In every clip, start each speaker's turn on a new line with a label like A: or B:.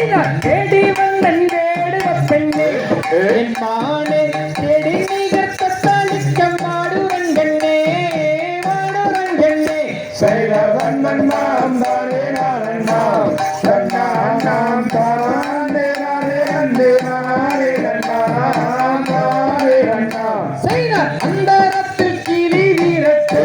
A: தேடி வந்தன் வேடுவ பெண்ணே. என் மானே தேடி நிகர்த்த தளிக்க
B: மாடுவன் கண்ணே மாடுவன் கண்ணே. சைலவன் நாம் தானே நாளன் நாம் கண்ணா நாம் தானே நாளே அந்தே நாளே கண்ணா நாளே கண்ணா
A: சைலா அந்த ரத்தில் கிளி வீரத்தை.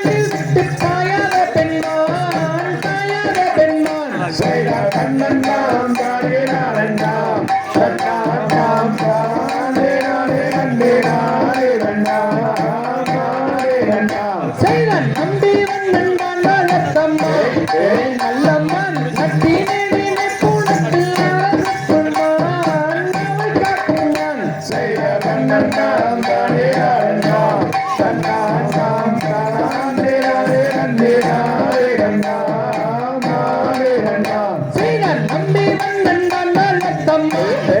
A: நம்பி வந்தான் நல்லம்மா நல்லம்மா நட்டினே தம்பி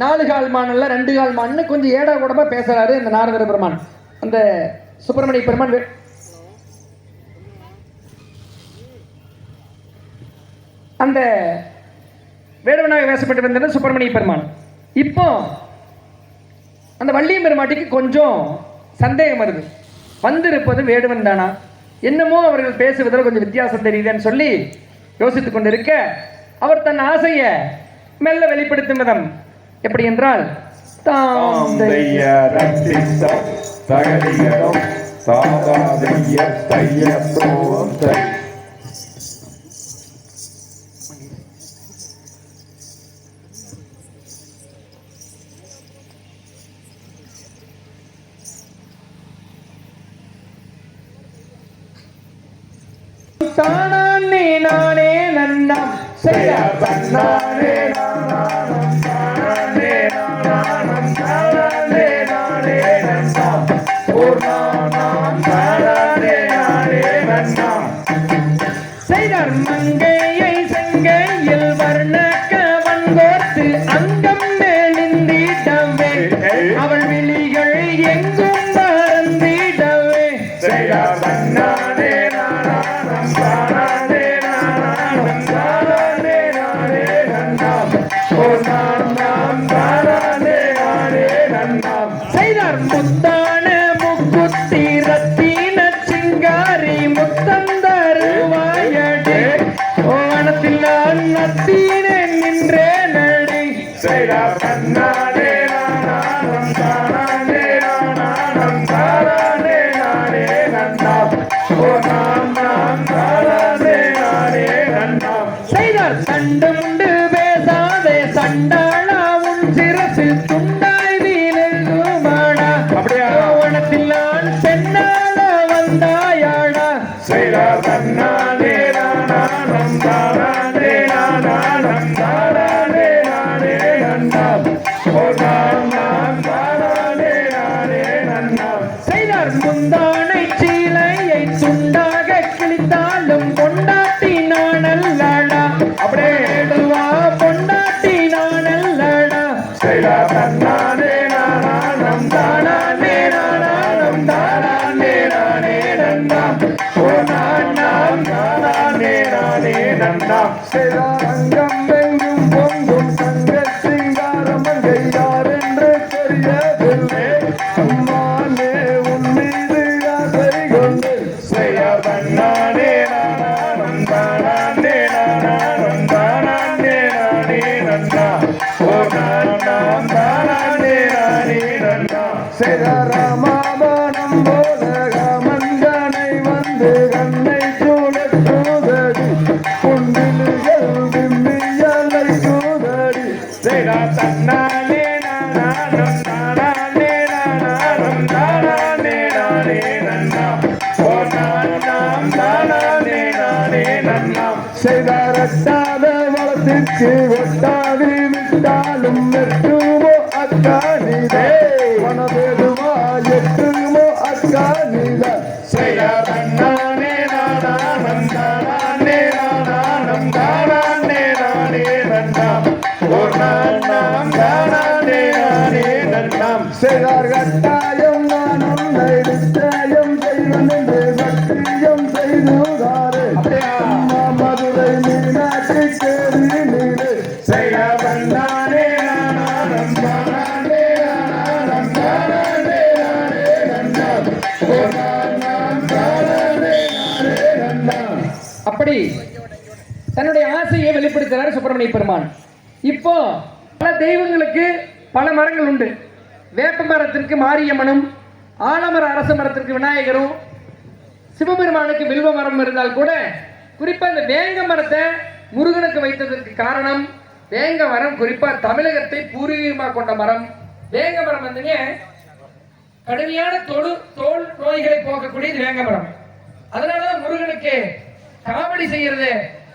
A: நாலு கால் மானல்ல ரெண்டு கால் மான்னு கொஞ்சம் ஏடா கூடமா பேசுறாரு இந்த நாரதர பெருமான். அந்த சுப்பிரமணிய பெருமான் அந்த வேடுவனாக வேசப்பட்டு வந்தது சுப்பிரமணிய பெருமான். இப்போ அந்த வள்ளியம் பெருமாட்டிக்கு கொஞ்சம் சந்தேகம் வருது. வந்திருப்பது வேடுவன் தானா? என்னமோ அவர்கள் பேசுவதில் கொஞ்சம் வித்தியாசம் தெரியுதுன்னு சொல்லி யோசித்து கொண்டிருக்க அவர் தன் ஆசையை மெல்ல வெளிப்படுத்தும் விதம் எப்படி என்றால்
B: தாந்தைய ரட்சித்த தகதிகளும் சாதாதைய தைய தோந்தை
A: தானே நானே நன்னா. செய்ய
B: நானே நானே.
A: அவள்
B: ನಾರಾಯಣ
A: ಶ್ರೀರಾಮಣ್ಣ முந்தானை சீலையை சுண்டாக கிழித்தாலும் கொண்ட நானல்லடா
B: அப்படியே
A: எடுவா பொண்டாட்டி நானல்லடா
B: செய்தா தன்னானே நானானம் தானானே நானானம் தானானே நான் విష్టాది విష్టాలు మెట్టుమో అక్క నిదే మన పేరుమా ఎట్టుమో అక్క
A: அப்படி தன்னுடைய ஆசையை வெளிப்படுத்துகிறார் சுப்பிரமணிய பெருமான். இப்போ பல தெய்வங்களுக்கு பல மரங்கள் உண்டு. வேப்ப மரத்திற்கு மாரியம்மனும் ஆலமர அரச மரத்திற்கு விநாயகரும் சிவபெருமானுக்கு வில்வ மரம் இருந்தால் கூட குறிப்பாக இந்த வேங்க மரத்தை முருகனுக்கு வைத்ததற்கு காரணம் வேங்க மரம் குறிப்பாக தமிழகத்தை பூர்வீகமாக கொண்ட மரம். வேங்க மரம் வந்துங்க கடுமையான தொடு தோல் நோய்களை போக்கக்கூடியது வேங்க மரம். அதனாலதான் முருகனுக்கு காவடி செய்யறது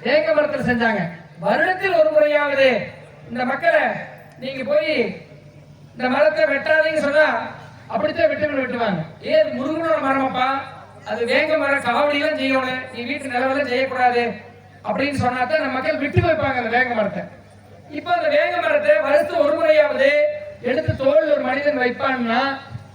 A: வேங்க மரத்தில் செஞ்சாங்க. வருடத்தில் ஒரு முறையாவது இந்த மக்களை நீங்க போய் இந்த மரத்தை வெட்டாதீங்க சொன்னா அப்படித்தான் வெட்டு வெட்டுவாங்க. ஏன் முருகனோட மரமப்பா? அது வேங்க மரம் காவடியெல்லாம் செய்யணும். நீ வீட்டு நிலவெல்லாம் செய்யக்கூடாது அப்படின்னு சொன்னா தான் நம்ம மக்கள் விட்டு வைப்பாங்க அந்த வேங்க மரத்தை. இப்போ அந்த வேங்க மரத்தை வருஷத்து ஒரு முறையாவது எடுத்து தோல் ஒரு மனிதன் வைப்பான்னா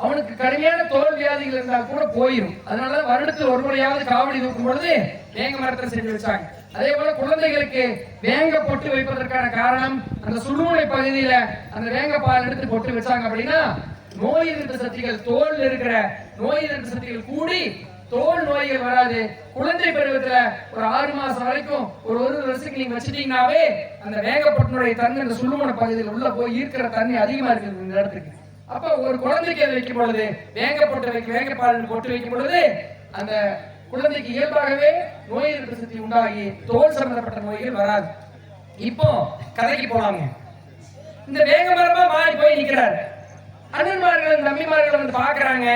A: அவனுக்கு கடுமையான தோல் வியாதிகள் இருந்தால் கூட போயிடும் அதனால வருடத்தில் ஒரு முறையாவது காவடி தூக்கும் பொழுது வேங்க மரத்தை செஞ்சு வச்சாங்க. அதே போல குழந்தைகளுக்கு வேங்க பொட்டு வைப்பதற்கான காரணம் அந்த சுடுமுனை பகுதியில அந்த வேங்க பால் எடுத்து பொட்டு வச்சாங்க அப்படின்னா நோய் எதிர்ப்பு சக்திகள் தோல் இருக்கிற நோய் எதிர்ப்பு சக்திகள் கூடி தோல் நோய்கள் வராது. குழந்தை பருவத்துல ஒரு ஆறு மாசம் வரைக்கும் ஒரு ஒரு வருஷத்துக்கு நீங்க வச்சுட்டீங்கன்னாவே அந்த வேகப்பட்டினுடைய தண்ணி அந்த சுள்ளுமண பகுதியில் உள்ள போய் ஈர்க்கிற தண்ணி அதிகமா இருக்குது இந்த இடத்துக்கு. அப்ப ஒரு குழந்தைக்கு அதை வைக்கும் பொழுது வேங்கப்பட்டு வைக்க வேங்கப்பால் போட்டு வைக்கும் பொழுது அந்த குழந்தைக்கு இயல்பாகவே நோய் எதிர்ப்பு சக்தி உண்டாகி தோல் சம்பந்தப்பட்ட நோய்கள் வராது. இப்போ கதைக்கு போலாங்க. இந்த வேக மரமா மாறி போய் நிக்கிறார். அண்ணன்மார்கள் தம்பிமார்கள் வந்து பாக்குறாங்க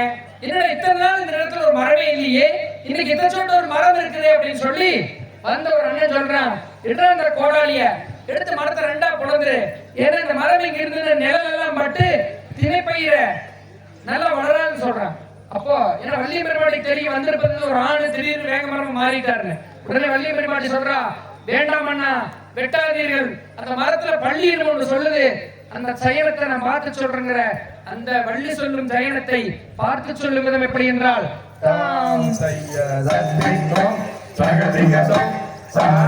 A: என்னடா இத்தனை நாள் இந்த இடத்துல ஒரு மரமே இல்லையே? இன்னைக்கு இத்தனை சொல்லிட்டு ஒரு மரம் இருக்குது அப்படின்னு சொல்லி வந்த ஒரு அண்ணன் சொல்றான் எடுறா அந்த கோடாலிய? எடுத்து மரத்தை ரெண்டா புலந்துரு. ஏன்னா இந்த மரம் இங்க இருந்து நிழல் எல்லாம் பட்டு திணைப்பயிர நல்லா வளராதுன்னு சொல்றான் அப்போ ஏன்னா வள்ளிய பெருமாட்டுக்கு தெரியும் வந்திருப்பது ஒரு ஆணு திடீர்னு வேக மரம் மாறிட்டாருன்னு. உடனே வள்ளிய பெருமாட்டி சொல்றா வேண்டாம் அண்ணா வெட்டாதீர்கள். அந்த மரத்துல பள்ளி ஒன்று சொல்லுது. அந்த சயனத்தை நான் பார்த்து சொல்றேங்கிற அந்த வள்ளி சொல்லும் சயனத்தை பார்த்து சொல்லும் விதம் எப்படி என்றால்
B: தாம் செய்ய